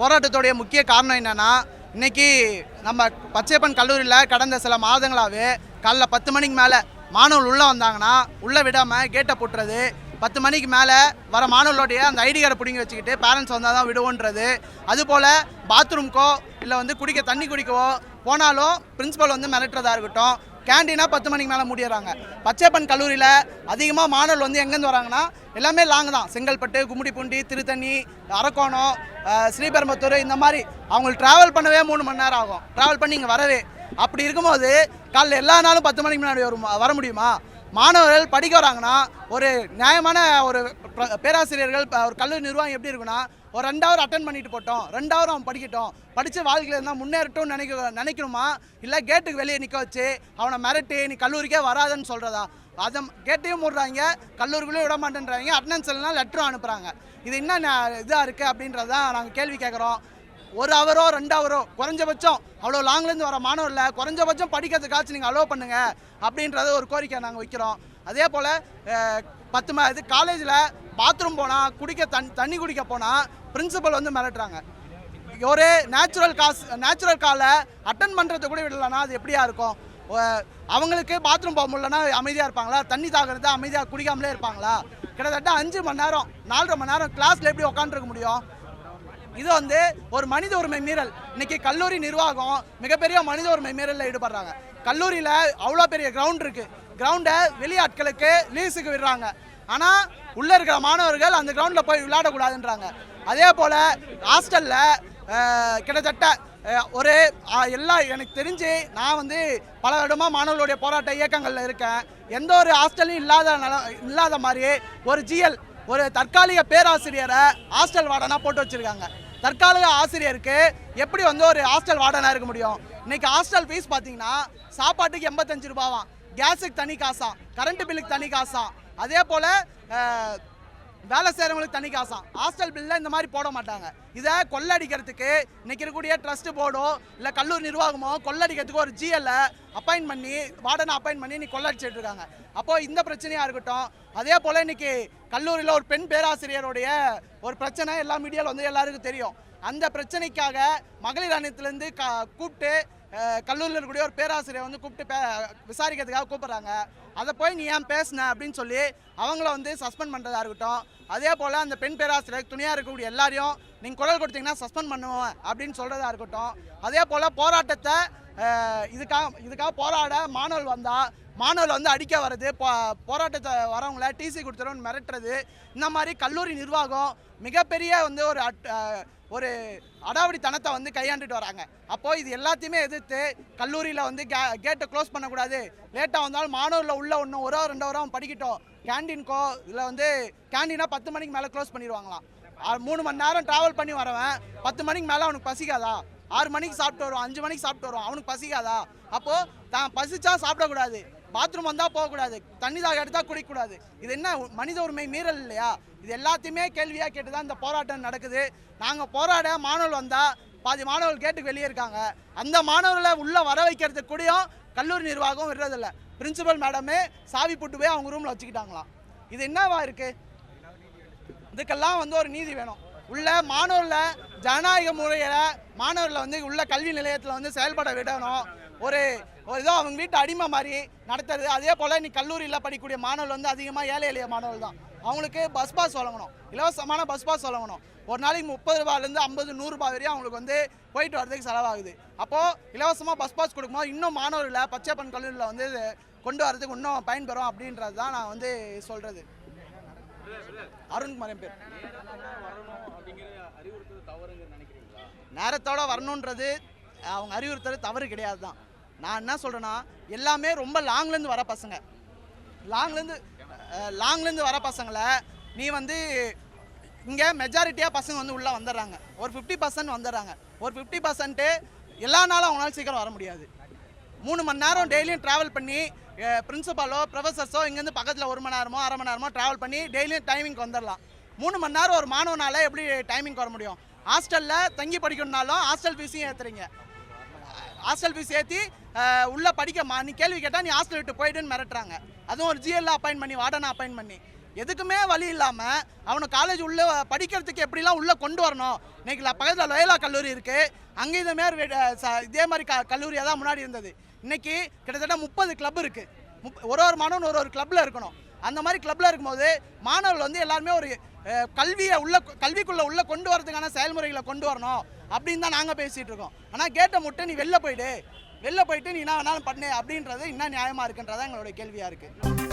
போராட்டத்துடைய முக்கிய காரணம் என்னென்னா இன்றைக்கி நம்ம பச்சையப்பன் கல்லூரியில் கடந்த சில மாதங்களாகவே காலைல பத்து மணிக்கு மேலே மாணவர்கள் உள்ளே வந்தாங்கன்னா உள்ளே விடாமல் கேட்டை போட்டுறது பத்து மணிக்கு மேலே வர மாணவர்களுடைய அந்த ஐடி கார்டை பிடிங்கி வச்சுக்கிட்டு பேரண்ட்ஸ் வந்தால் தான் விடுவோன்றது. அதுபோல் பாத்ரூம்க்கோ இல்லை வந்து குடிக்க தண்ணி குடிக்கவோ போனாலும் பிரின்சிபல் வந்து மிரட்டுறதா இருக்கட்டும் கேண்டீனாக பத்து மணிக்கு மேலே முடியறாங்க பச்சைப்பன் கல்லூரியில் அதிகமாக மாணவர்கள் வந்து எங்கேருந்து வராங்கன்னா எல்லாமே லாங் தான். செங்கல்பட்டு கும்மிடிப்பூண்டி திருத்தணி அரக்கோணம் ஸ்ரீபெரும்புத்தூர் இந்த மாதிரி அவங்களுக்கு ட்ராவல் பண்ணவே மூணு மணி நேரம் ஆகும். ட்ராவல் பண்ணி இங்கே வரவே. அப்படி இருக்கும்போது காலைல எல்லா நாளும் பத்து மணிக்கு முன்னாடி வருமா வர முடியுமா? மாணவர்கள் படிக்க வராங்கன்னா ஒரு நியாயமான ஒரு பேராசிரியர்கள் ஒரு கல்லூரி நிர்வாகம் எப்படி இருக்குன்னா ஒரு ரெண்டு ஹவர் அட்டன் பண்ணிட்டு போட்டோம் ரெண்டு ஹவர் அவன் படிக்கட்டும். படித்து வாழ்க்கையில் இருந்தால் முன்னேறட்டும்னு நினைக்க நினைக்கணுமா? இல்லை கேட்டுக்கு வெளியே நிற்க வச்சு அவனை மிரட்டி நீ கல்லூரிக்கே வராதன்னு சொல்கிறதா அதை கேட்டையும் மூடுறாங்க கல்லூரிக்குள்ளேயும் விட மாட்டேன்றாங்க அட்டனன்ஸ் இல்லைனா லெட்டரும் அனுப்புகிறாங்க இது என்ன இதாக இருக்குது அப்படின்றது தான் நாங்கள் கேள்வி கேட்குறோம். ஒரு ஹவரோ ரெண்டு அவரோ குறைஞ்சபட்சம் அவ்வளோ லாங்லேருந்து வர மாணவரில் குறைஞ்சபட்சம் படிக்கிறதுக்காச்சும் நீங்கள் அலோவ் பண்ணுங்கள் அப்படின்றத ஒரு கோரிக்கை நாங்கள் வைக்கிறோம். அதே போல் பத்து ம இது காலேஜில் பாத்ரூம் போனால் குடிக்க தண் தண்ணி குடிக்க போனால் பிரின்சிபல் வந்து மிரட்டுறாங்க. ஒரு நேச்சுரல் காஸ் நேச்சுரல் காலை அட்டன் பண்ணுறது கூட விடலன்னா அது எப்படியா இருக்கும்? அவங்களுக்கு பாத்ரூம் போக முடியலன்னா அமைதியாக இருப்பாங்களா? தண்ணி தாகிறது அமைதியாக குடிக்காமலே இருப்பாங்களா? கிட்டத்தட்ட அஞ்சு மணி நேரம் நாலரை மணி நேரம் கிளாஸில் எப்படி உட்காந்துருக்க முடியும்? இது வந்து ஒரு மனித உரிமை மீறல். இன்னைக்கு கல்லூரி நிர்வாகம் மிகப்பெரிய மனித உரிமை மீறலில் ஈடுபடுறாங்க. கல்லூரியில் அவ்வளோ பெரிய கிரவுண்ட் இருக்கு. கிரவுண்டை வெளியாட்களுக்கு லீஸுக்கு விடுறாங்க. ஆனால் உள்ளே இருக்கிற மாணவர்கள் அந்த கிரவுண்டில் போய் விளையாடக்கூடாதுன்றாங்க. அதே போல் ஹாஸ்டலில் கிட்டத்தட்ட ஒரு எல்லா எனக்கு தெரிஞ்சு நான் வந்து பல வருடமாக மாணவர்களுடைய போராட்ட இயக்கங்களில் இருக்கேன். எந்த ஒரு ஹாஸ்டலும் இல்லாத நல இல்லாத மாதிரி ஒரு ஜிஎல் ஒரு தற்காலிக பேராசிரியரை ஹாஸ்டல் வார்டனாக போட்டு வச்சுருக்காங்க. தற்காலிக ஆசிரியருக்கு எப்படி வந்து ஒரு ஹாஸ்டல் வார்டனாக இருக்க முடியும்? இன்றைக்கி ஹாஸ்டல் ஃபீஸ் பார்த்தீங்கன்னா சாப்பாட்டுக்கு எண்பத்தஞ்சு ரூபாவாம். கேஸுக்கு தனி காசாம் கரண்ட் பில்லுக்கு தனி காசாம் அதே போல் வேலை செய்கிறவங்களுக்கு தனி காசாம் ஹாஸ்டல் பில்லில் இந்த மாதிரி போட மாட்டாங்க. இதை கொள்ளடிக்கிறதுக்கு இன்றைக்கி இருக்கக்கூடிய ட்ரஸ்ட் போர்டோ இல்லை கல்லூரி நிர்வாகமோ கொள்ளடிக்கிறதுக்கு ஒரு ஜிஎல்ல அப்பாயின் பண்ணி வார்டனை அப்பாயின் பண்ணி நீ கொள்ளடிச்சிட்டு இருக்காங்க. அப்போ இந்த பிரச்சனையாக இருக்கட்டும் அதே போல் இன்னைக்கு கல்லூரியில் ஒரு பெண் பேராசிரியருடைய ஒரு பிரச்சனை எல்லா மீடியாவில் வந்து எல்லாருக்கும் தெரியும். அந்த பிரச்சனைக்காக மகளிர் அணியத்திலேருந்து க கூப்பிட்டு கல்லூரியில் இருக்கக்கூடிய ஒரு பேராசிரியர் வந்து கூப்பிட்டு பே விசாரிக்கிறதுக்காக கூப்பிட்றாங்க. அதை போய் நீ ஏன் பேசுன அப்படின்னு சொல்லி அவங்கள வந்து சஸ்பெண்ட் பண்ணுறதா இருக்கட்டும். அதே போல் அந்த பெண் பேராசிரியர் துணையாக இருக்கக்கூடிய எல்லாரையும் நீங்கள் குரல் கொடுத்தீங்கன்னா சஸ்பெண்ட் பண்ணுவோம் அப்படின்னு சொல்கிறதா இருக்கட்டும். அதே போல் போராட்டத்தை இதுக்காக இதுக்காக போராட மாணவர் வந்தால் மாணவர் வந்து அடிக்க வர்றது போ போராட்டத்தை வரவங்கள டிசி கொடுத்துருவோம் மிரட்டுறது இந்த மாதிரி கல்லூரி நிர்வாகம் மிகப்பெரிய வந்து ஒரு அட் ஒரு அடாவடித்தனத்தை வந்து கையாண்டுட்டு வராங்க. அப்போது இது எல்லாத்தையுமே எதிர்த்து கல்லூரியில் வந்து கே கேட்டை க்ளோஸ் பண்ணக்கூடாது. லேட்டாக வந்தாலும் மாணவரில் உள்ள ஒன்று ஒரு ஹவர் ரெண்டு ஹவரும் படிக்கட்டும். கேண்டீன்கோ இதில் வந்து கேண்டீனாக பத்து மணிக்கு மேலே க்ளோஸ் பண்ணிடுவாங்களாம். மூணு மணி நேரம் ட்ராவல் பண்ணி வரவன் பத்து மணிக்கு மேலே அவனுக்கு பசிக்காதா? ஆறு மணிக்கு சாப்பிட்டு வருவான் அஞ்சு மணிக்கு சாப்பிட்டு வருவான் அவனுக்கு பசிக்காதா? அப்போது தான் பசிச்சா சாப்பிடக்கூடாது. பாத்ரூம் வந்தால் போகக்கூடாது. தண்ணி தாக எடுத்தால் குடிக்கக்கூடாது. இது என்ன மனித உரிமை மீறல் இல்லையா? இது எல்லாத்தையுமே கேள்வியாக கேட்டு தான் இந்த போராட்டம் நடக்குது. நாங்கள் போராட மாணவர்கள் வந்தால் பாதி மாணவர்கள் கேட்டுக்கு வெளியே இருக்காங்க. அந்த மாணவர்களை உள்ளே வர வைக்கிறதுக்கு கூடயும் கல்லூரி நிர்வாகம் விடுறதில்ல. பிரின்சிபல் மேடமே சாவி போட்டு போய் அவங்க ரூமில் வச்சுக்கிட்டாங்களாம். இது என்னவா இருக்குது இதுக்கெல்லாம் வந்து ஒரு நீதி வேணும். உள்ள மாணவர்களை ஜனநாயக முறையில் மாணவர்களை வந்து உள்ள கல்வி நிலையத்தில் வந்து செயல்பட விடணும். ஒரு ஒரு இதோ அவங்க வீட்டு அடிமை மாதிரி நடத்துறது. அதே போல் நீ கல்லூரியில் படிக்கக்கூடிய மாணவர்கள் வந்து அதிகமாக ஏழை எளிய மாணவர்கள் தான். அவங்களுக்கு பஸ் பாஸ் வழங்கணும். இலவசமான பஸ் பாஸ் வழங்கணும். ஒரு நாளைக்கு முப்பது ரூபாயிலேருந்து ஐம்பது நூறுரூபா வரையும் அவங்களுக்கு வந்து போயிட்டு வரதுக்கு செலவாகுது. அப்போது இலவசமாக பஸ் பாஸ் கொடுக்கும்போது இன்னும் மாணவர்களை பச்சைப்பன் கல்லூரியில் வந்து கொண்டு வரதுக்கு இன்னும் பயன்பெறும் அப்படின்றது தான் நான் வந்து சொல்கிறது அருண்குமார் என் பேர். நேரத்தோட வரணுன்றது அவங்க அறிவுறுத்துறது தவறு கிடையாது தான் நான் என்ன சொல்கிறேன்னா எல்லாமே ரொம்ப லாங்லேருந்து வர பசங்க. லாங்லேருந்து லாங்லேருந்து வர பசங்களை நீ வந்து இங்கே மெஜாரிட்டியாக பசங்க வந்து உள்ளே வந்துடுறாங்க. ஒரு ஃபிஃப்டி பர்சன்ட் வந்துடுறாங்க. ஒரு ஃபிஃப்டி பர்சன்ட்டு எல்லா நாளும் அவங்களால சீக்கிரம் வர முடியாது. மூணு மணி நேரம் டெய்லியும் ட்ராவல் பண்ணி பிரின்சிபாலோ ப்ரொஃபஸர்ஸோ இங்கேருந்து பக்கத்தில் ஒரு மணி நேரமோ அரை மணி நேரமோ ட்ராவல் பண்ணி டெய்லியும் டைமிங்க்கு வந்துடலாம் மூணு மணி நேரம் ஒரு மாணவனால எப்படி டைமிங்க்கு வர முடியும்? ஹாஸ்டலில் தங்கி படிக்கணும்னாலும் ஹாஸ்டல் ஃபீஸையும் ஏற்றுறீங்க ஹாஸ்டல் ஃபீஸ் ஏற்றி உள்ளே படிக்கமா நீ கேள்வி கேட்டால் நீ ஹாஸ்டல் விட்டு போயிடுன்னு மிரட்டுறாங்க. அதுவும் ஒரு ஜிஎல்ல அப்பாயின் பண்ணி வார்டனை அப்பாயின் பண்ணி. எதுக்குமே வழி இல்லாமல் அவனை காலேஜ் உள்ளே படிக்கிறதுக்கு எப்படிலாம் உள்ளே கொண்டு வரணும்? இன்னைக்கு பக்கத்தில் லோயலா கல்லூரி இருக்குது அங்கே இதே மாதிரி இதே மாதிரி க கல்லூரியாக தான் முன்னாடி இருந்தது. இன்றைக்கி கிட்டத்தட்ட முப்பது கிளப் இருக்குது முப் ஒரு ஒரு மாணவன் ஒரு ஒரு கிளப்பில் இருக்கணும். அந்த மாதிரி கிளப்பில் இருக்கும்போது மாணவர்கள் வந்து எல்லாருமே ஒரு கல்வியை உள்ள கல்விக்குள்ளே உள்ளே கொண்டு வரதுக்கான செயல்முறைகளை கொண்டு வரணும் அப்படின்னு தான் நாங்கள் பேசிகிட்டு இருக்கோம். ஆனால் கேட்டை முட்டை நீ வெளில போயிடு. வெளில போயிட்டு நீ என்ன வேணாலும் பண்ணு அப்படின்றது இன்னும் நியாயமாக இருக்குன்றதான் எங்களுடைய கேள்வியாக இருக்குது